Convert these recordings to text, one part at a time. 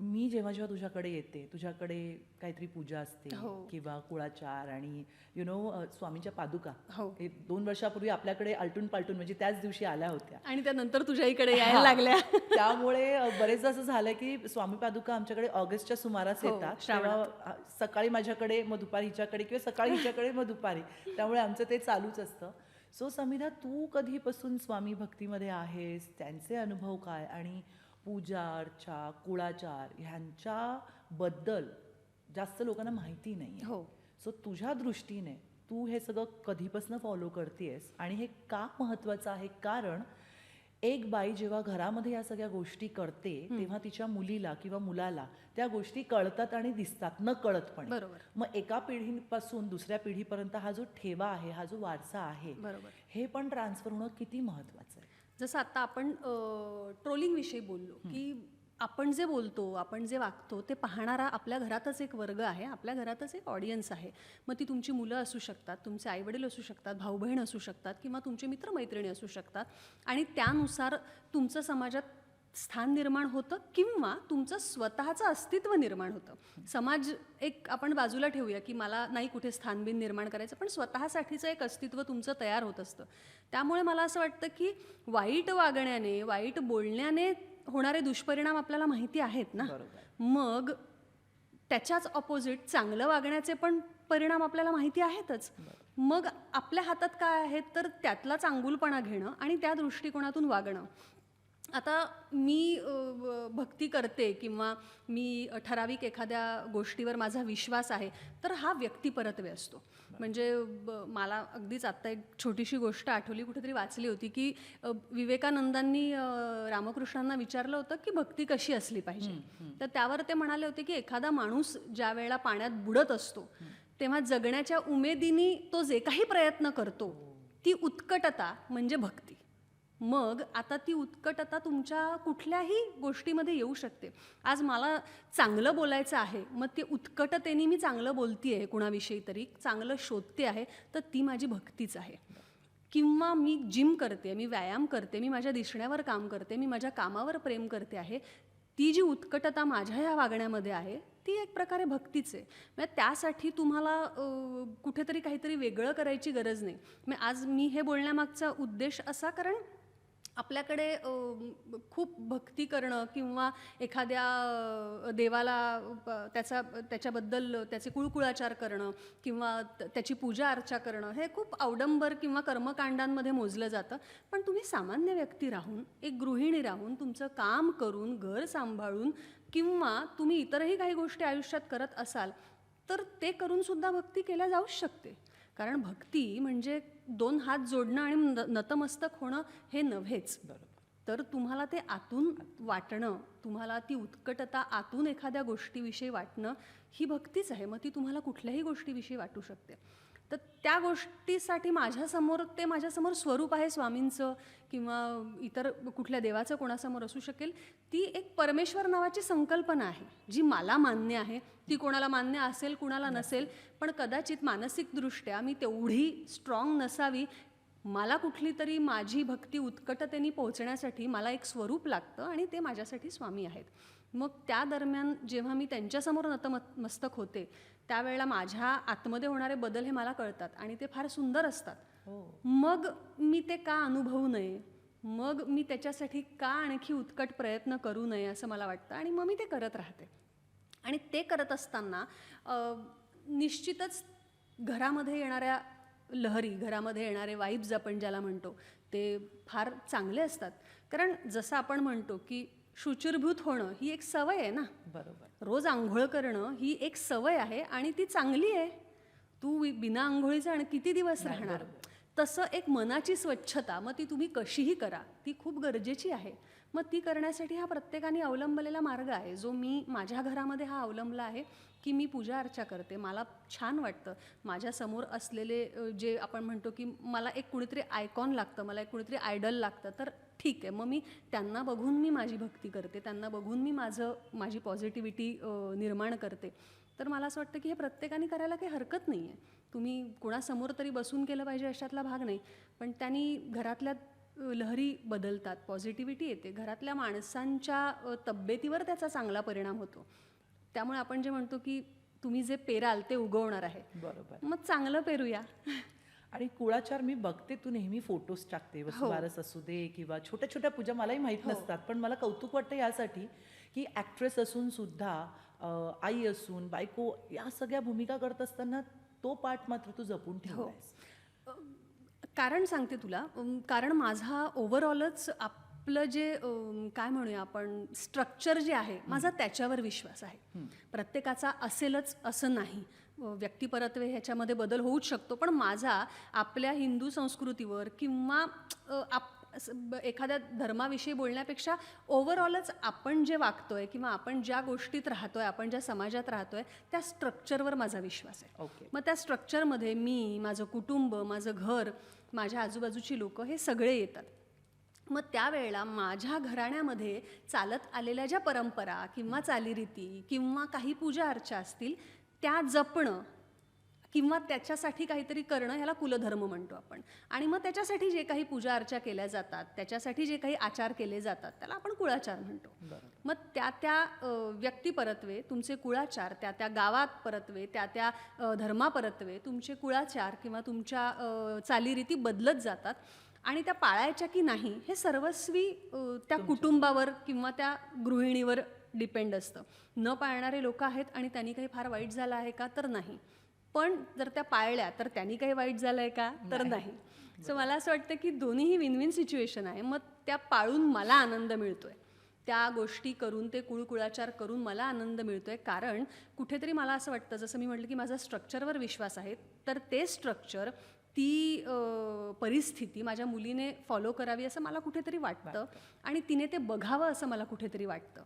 मी जेव्हा जेव्हा तुझ्याकडे येते तुझ्याकडे काहीतरी पूजा असते हो. किंवा कुळाचार आणि यु नो स्वामींच्या पादुका हो. हे दोन वर्षापूर्वी आपल्याकडे आलटून पालटून म्हणजे त्याच दिवशी आल्या होत्या आणि त्यानंतर तुझ्या इकडे यायला हा. लागल्या त्यामुळे अ, बरेचदा असं झालं की स्वामी पादुका आमच्याकडे ऑगस्टच्या सुमारास हो, येतात श्रावणात. तेव्हा अ, सकाळी माझ्याकडे मग दुपारी हिच्याकडे किंवा सकाळी हिच्याकडे मग दुपारी त्यामुळे आमचं ते चालूच असतं सो समिधा तू कधीपासून स्वामी भक्तीमध्ये आहेस त्यांचे अनुभव काय आणि पूजा अर्चा कुळाचार ह्यांच्याबद्दल जास्त लोकांना माहिती नाही हो. सो तुझ्या दृष्टीने तू हे सगळं कधीपासून फॉलो करतेस आणि हे का महत्वाचं आहे? कारण एक बाई जेव्हा घरामध्ये या सगळ्या गोष्टी करते तेव्हा तिच्या मुलीला किंवा मुलाला त्या गोष्टी कळतात आणि दिसतात न कळतपणे बरोबर. मग एका पिढीपासून दुसऱ्या पिढीपर्यंत हा जो ठेवा आहे हा जो वारसा आहे बरोबर. हे पण ट्रान्सफर होणं किती महत्वाचं आहे? जसं आता आपण ट्रोलिंग विषयी बोललो की आपण जे बोलतो आपण जे वागतो ते पाहणारा आपल्या घरातच एक वर्ग आहे आपल्या घरातच एक ऑडियन्स आहे. मग ती तुमची मुलं असू शकतात तुमचे आईवडील असू शकतात भाऊ बहीण असू शकतात किंवा तुमचे मित्रमैत्रिणी असू शकतात. आणि त्यानुसार तुमचं समाजात स्थान निर्माण होतं किंवा तुमचं स्वतःचं अस्तित्व निर्माण होतं. समाज एक आपण बाजूला ठेवूया की मला नाही कुठे स्थानबिन निर्माण करायचं पण स्वतःसाठीचं एक अस्तित्व तुमचं तयार होत असतं. त्यामुळे मला असं वाटतं की वाईट वागण्याने वाईट बोलण्याने होणारे दुष्परिणाम आपल्याला माहिती आहेत ना? मग त्याच्याच ऑपोजिट चांगलं वागण्याचे पण परिणाम आपल्याला माहिती आहेतच. मग आपल्या हातात काय आहे? तर त्यातला चांगुलपणा घेणं आणि त्या दृष्टिकोनातून वागणं. आता मी भक्ती करते किंवा मी ठराविक एखाद्या गोष्टीवर माझा विश्वास आहे तर हा व्यक्तिपरत्वे असतो. म्हणजे मला अगदीच आत्ता एक छोटीशी गोष्ट आठवली कुठेतरी वाचली होती की विवेकानंदांनी रामकृष्णांना विचारलं होतं की भक्ती कशी असली पाहिजे? तर त्यावर ते म्हणाले होते की एखादा माणूस ज्या वेळेला पाण्यात बुडत असतो तेव्हा जगण्याच्या उमेदीने तो जे काही प्रयत्न करतो ती उत्कटता म्हणजे भक्ती. मग आता ती उत्कटता तुमच्या कुठल्याही गोष्टीमध्ये येऊ शकते. आज मला चांगलं बोलायचं आहे मग ते उत्कटतेने मी चांगलं बोलती आहे कुणाविषयी तरी चांगलं शोधते आहे तर ती माझी भक्तीच आहे. किंवा मी जिम करते मी व्यायाम करते मी माझ्या दिसण्यावर काम करते मी माझ्या कामावर प्रेम करते आहे ती जी उत्कटता माझ्या ह्या वागण्यामध्ये आहे ती एक प्रकारे भक्तीच आहे. म्हणजे त्यासाठी तुम्हाला कुठेतरी काहीतरी वेगळं करायची गरज नाही. मग आज मी हे बोलण्यामागचा उद्देश असा कारण आपल्याकडे खूप भक्ती करणं किंवा एखाद्या देवाला त्याचा त्याच्याबद्दल त्याचे कुळकुळाचार करणं किंवा त्याची पूजा अर्चा करणं हे खूप अवडंबर किंवा कर्मकांडांमध्ये मोजलं जातं. पण तुम्ही सामान्य व्यक्ती राहून एक गृहिणी राहून तुमचं काम करून घर सांभाळून किंवा तुम्ही इतरही काही गोष्टी आयुष्यात करत असाल तर ते करूनसुद्धा भक्ती केल्या जाऊच शकते. कारण भक्ती म्हणजे दोन हात जोडणं आणि न- नतमस्तक होणं हे नव्हेच. तर तुम्हाला ते आतून वाटणं तुम्हाला ती उत्कटता आतून एखाद्या गोष्टीविषयी वाटणं ही भक्तीच आहे. मग ती तुम्हाला कुठल्याही गोष्टीविषयी वाटू शकते. तर त्या गोष्टीसाठी माझ्यासमोर ते माझ्यासमोर स्वरूप आहे स्वामींचं किंवा इतर कुठल्या देवाचं कोणासमोर असू शकेल ती एक परमेश्वर नावाची संकल्पना आहे जी मला मान्य आहे. ती कोणाला मान्य असेल कुणाला नसेल पण कदाचित मानसिकदृष्ट्या मी तेवढी स्ट्रॉंग नसावी मला कुठली तरी माझी भक्ती उत्कटतेने पोहोचण्यासाठी मला एक स्वरूप लागतं आणि ते माझ्यासाठी स्वामी आहेत. मग त्या दरम्यान जेव्हा मी त्यांच्यासमोर नतमत मस्तक होते त्यावेळेला माझ्या आतमध्ये होणारे बदल हे मला कळतात आणि ते फार सुंदर असतात. हो. मग मी ते का अनुभवू नये? मग मी त्याच्यासाठी का आणखी उत्कट प्रयत्न करू नये असं मला वाटतं आणि मग मी ते करत राहते. आणि ते करत असताना निश्चितच घरामध्ये येणाऱ्या लहरी घरामध्ये येणारे वाईब्स आपण ज्याला म्हणतो ते फार चांगले असतात. कारण जसं आपण म्हणतो की शुचिरभूत होणं ही एक सवय आहे ना. बरोबर. रोज आंघोळ करणं ही एक सवय आहे आणि ती चांगली आहे. तू बिना आंघोळीचा आणि किती दिवस राहणार? तसं एक मनाची स्वच्छता मग ती तुम्ही कशीही करा ती खूप गरजेची आहे. मग ती करण्यासाठी हा प्रत्येकाने अवलंबलेला मार्ग आहे. जो मी माझ्या घरामध्ये हा अवलंबला आहे की मी पूजा अर्चा करते. मला छान वाटतं. माझ्यासमोर असलेले जे आपण म्हणतो की मला एक कुणीतरी आयकॉन लागतं मला एक कुणीतरी आयडल लागतं तर ठीक आहे. मग मी त्यांना बघून मी माझी भक्ती करते. त्यांना बघून मी माझं माझी पॉझिटिव्हिटी निर्माण करते. तर मला असं वाटतं की हे प्रत्येकाने करायला काही हरकत नाही आहे तुम्ही कुणासमोर तरी बसून केलं पाहिजे अशातला भाग नाही. पण त्यांनी घरातल्या लहरी बदलतात पॉझिटिव्हिटी येते. घरातल्या माणसांच्या तब्येतीवर त्याचा चांगला परिणाम होतो. त्यामुळे आपण जे म्हणतो की तुम्ही जे पेराल ते उगवणार आहे. बरोबर. मग चांगलं पेरूया. आणि कुळाचार मी बघते तू नेहमी फोटोज टाकते. वसुबारस असू दे किंवा छोट्या छोट्या पूजा मलाही माहीत नसतात. पण मला कौतुक वाटतं यासाठी की ॲक्ट्रेस असून सुद्धा आई असून बायको या सगळ्या भूमिका करत असताना तो पाठ मात्र तू जपून ठेवलायस. कारण सांगते तुला. कारण माझा ओव्हरऑलच आपलं जे काय म्हणूया आपण स्ट्रक्चर जे आहे माझा त्याच्यावर विश्वास आहे. प्रत्येकाचा असेलच असं नाही. व्यक्तिपरत्वे ह्याच्यामध्ये बदल होऊच शकतो पण माझा आपल्या हिंदू संस्कृतीवर किंवा आप एखाद्या धर्माविषयी बोलण्यापेक्षा ओव्हरऑलच आपण जे वागतोय किंवा आपण ज्या गोष्टीत राहतोय आपण ज्या समाजात राहतोय त्या स्ट्रक्चरवर माझा विश्वास आहे. ओके. मग त्या स्ट्रक्चरमध्ये मी माझं कुटुंब माझं घर माझ्या आजूबाजूची लोक हे सगळे येतात. मग त्यावेळेला माझ्या घराण्यामध्ये चालत आलेल्या ज्या परंपरा किंवा चालीरीती किंवा काही पूजा अर्चा असतील त्या जपणं किंवा त्याच्यासाठी काहीतरी करणं ह्याला कुलधर्म म्हणतो आपण. आणि मग त्याच्यासाठी जे काही पूजा अर्चा केल्या जातात त्याच्यासाठी जे काही आचार केले जातात त्याला आपण कुळाचार म्हणतो. मग त्या त्या व्यक्ती परत्वे तुमचे कुळाचार त्या त्या गावात परत्वे त्या त्या धर्मा परत्वे तुमचे कुळाचार किंवा तुमच्या चालीरीती बदलत जातात. आणि त्या पाळायच्या की नाही हे सर्वस्वी त्या कुटुंबावर किंवा त्या गृहिणीवर डिपेंड असतं. न पाळणारे लोक आहेत आणि त्यांनी काही फार वाईट झालं आहे का तर नाही. पण जर त्या पाळल्या तर त्यांनी काही वाईट झालं आहे का? तर नाही. सो मला असं वाटतं की दोन्हीही विन विन सिच्युएशन आहे. मग त्या पाळून मला आनंद मिळतोय. त्या गोष्टी करून ते कुळकुळाचार करून मला आनंद मिळतोय. कारण कुठेतरी मला असं वाटतं जसं मी म्हटलं की माझा स्ट्रक्चरवर विश्वास आहे तर ते स्ट्रक्चर ती परिस्थिती माझ्या मुलीने फॉलो करावी असं मला कुठेतरी वाटतं. आणि तिने ते बघावं असं मला कुठेतरी वाटतं.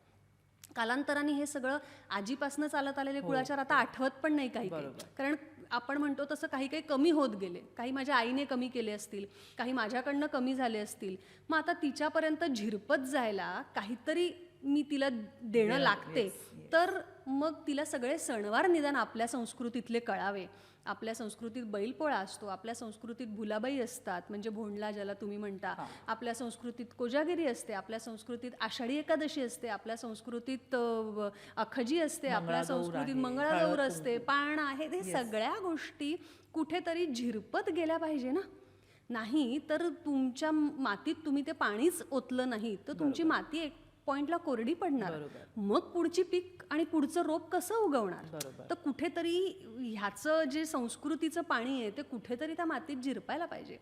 कालांतराने हे सगळं आजीपासून चालत आलेले कुळाचार आता आठवत पण नाही काही. कारण आपण म्हणतो तसं काही काही कमी होत गेले. काही माझ्या आईने कमी केले असतील काही माझ्याकडनं कमी झाले असतील. मग आता तिच्यापर्यंत झिरपत जायला काहीतरी मी तिला देणं लागते. तर मग तिला सगळे सणवार निदान आपल्या संस्कृतीतले कळावे. आपल्या संस्कृतीत बैलपोळा असतो आपल्या संस्कृतीत भुलाबाई असतात म्हणजे भोंडला ज्याला तुम्ही म्हणता. आपल्या संस्कृतीत कोजागिरी असते आपल्या संस्कृतीत आषाढी एकादशी असते आपल्या संस्कृतीत अखजी असते आपल्या संस्कृतीत मंगळागौर असते पाळणं आहे हे सगळ्या गोष्टी कुठेतरी झिरपत गेल्या पाहिजे ना. नाही तर तुमच्या मातीत तुम्ही ते पाणीच ओतलं नाही तर तुमची माती एक पॉइंटला कोरडी पडणार. मग पुढची पीक आणि पुढचं रोप कसं उगवणार. तर कुठेतरी ह्याचं जे संस्कृतीचं पाणी आहे ते कुठेतरी त्या मातीत झिरपायला पाहिजे.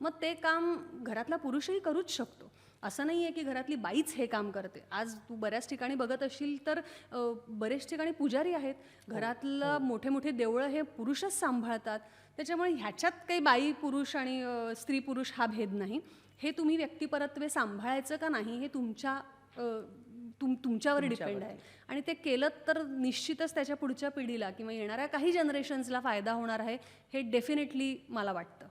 मग ते काम घरातला पुरुषही करूच शकतो. असं नाही आहे की घरातली बाईच हे काम करते. आज तू बऱ्याच ठिकाणी बघत असशील तर बरेच ठिकाणी पुजारी आहेत. घरातलं मोठे मोठे देवळं हे पुरुषच सांभाळतात. त्याच्यामुळे ह्याच्यात काही बाई पुरुष आणि स्त्री पुरुष हा भेद नाही. हे तुम्ही व्यक्तिपरत्वे सांभाळायचं का नाही हे तुमच्या तुम तुमच्यावर डिपेंड आहे. आणि ते केलं तर निश्चितच त्याच्या पुढच्या पिढीला किंवा येणाऱ्या काही जनरेशन्सला फायदा होणार आहे हे डेफिनेटली मला वाटतं.